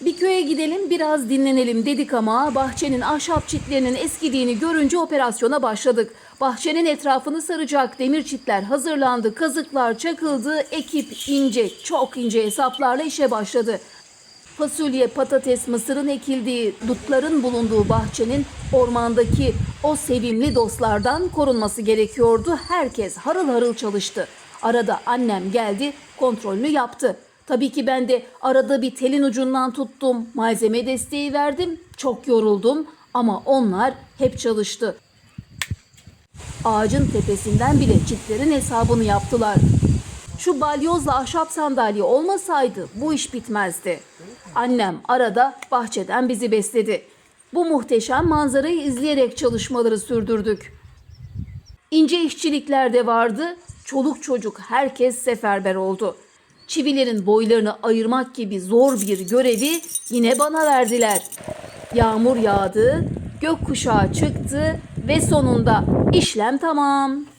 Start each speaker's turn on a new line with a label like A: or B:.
A: Bir köye gidelim biraz dinlenelim dedik ama bahçenin ahşap çitlerinin eskidiğini görünce operasyona başladık. Bahçenin etrafını saracak demir çitler hazırlandı, kazıklar çakıldı, ekip ince, çok ince hesaplarla işe başladı. Fasulye, patates, mısırın ekildiği, dutların bulunduğu bahçenin ormandaki o sevimli dostlardan korunması gerekiyordu. Herkes harıl harıl çalıştı. Arada annem geldi, kontrolünü yaptı. Tabii ki ben de arada bir telin ucundan tuttum, malzeme desteği verdim. Çok yoruldum ama onlar hep çalıştı. Ağacın tepesinden bile çitlerin hesabını yaptılar. Şu balyozla ahşap sandalye olmasaydı bu iş bitmezdi. Annem arada bahçeden bizi besledi. Bu muhteşem manzarayı izleyerek çalışmaları sürdürdük. İnce işçilikler de vardı. Çoluk çocuk herkes seferber oldu. Çivilerin boylarını ayırmak gibi zor bir görevi yine bana verdiler. Yağmur yağdı, gökkuşağı çıktı ve sonunda işlem tamam.